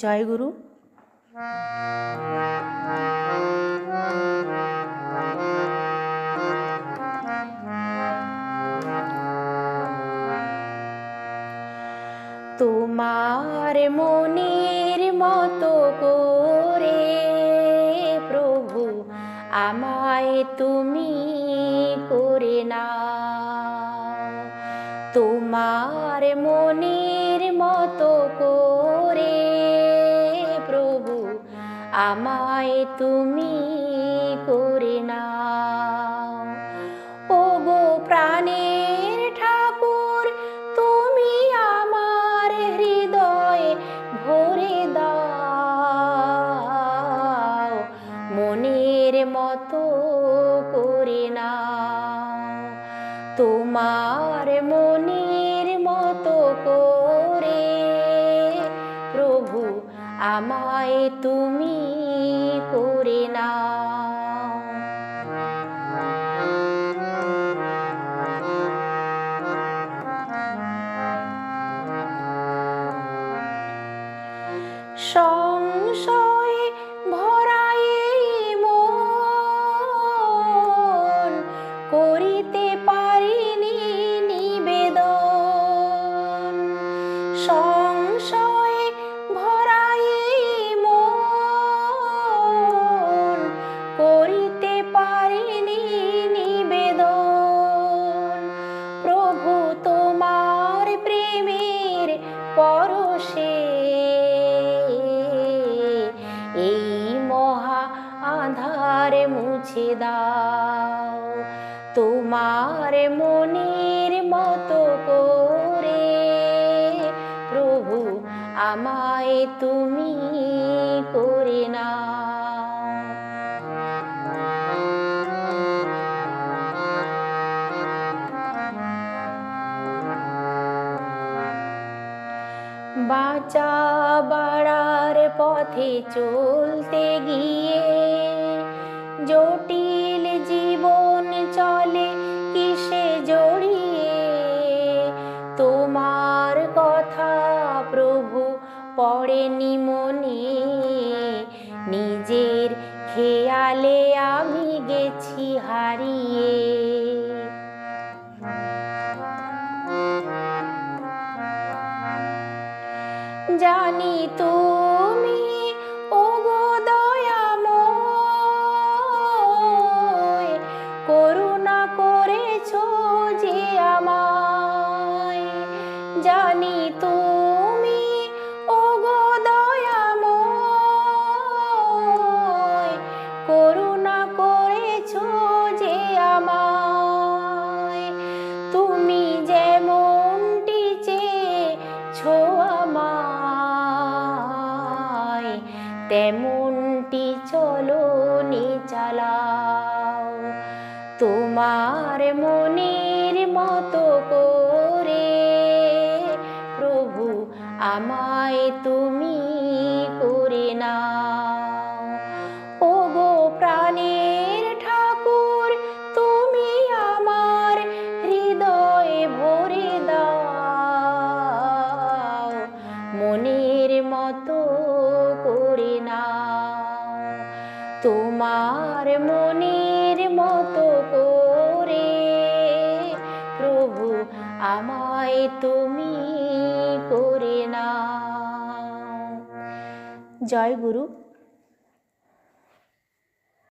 জয় গুরু। তোমার মনের মতো করে প্রভু আমায় তুমি করে না তোমার মনের আমায় তুমি করে না ও গো প্রাণের ঠাকুর, তুমি আমার হৃদয়ে ভরে দাও। মনের মতো করে না তোমার মনের মতো করে আমায় তুমি করে না সংশয়ে এই মহা আধার মুছে দাও। তোমার মনের মতো করে প্রভু আমায় তুমি করে নাও। বাঁচা বাড়ার পথে চলতে গিয়ে জটিল জীবন চলে কিসে জড়িয়ে? তোমার কথা প্রভু পড়েনি মনে। নিজের খেয়ালে আমি গেছি হারিয়ে। জানি তুমি ওগো দয়াময় করুণা করেছ যে আমায়। জানি তুমি তেমনটি চলো নি চালাও। তোমার মনের মতো করে প্রভু আমায় তুমি মনের মতো করে। প্রভু আমায় তুমি করে না জয় গুরু।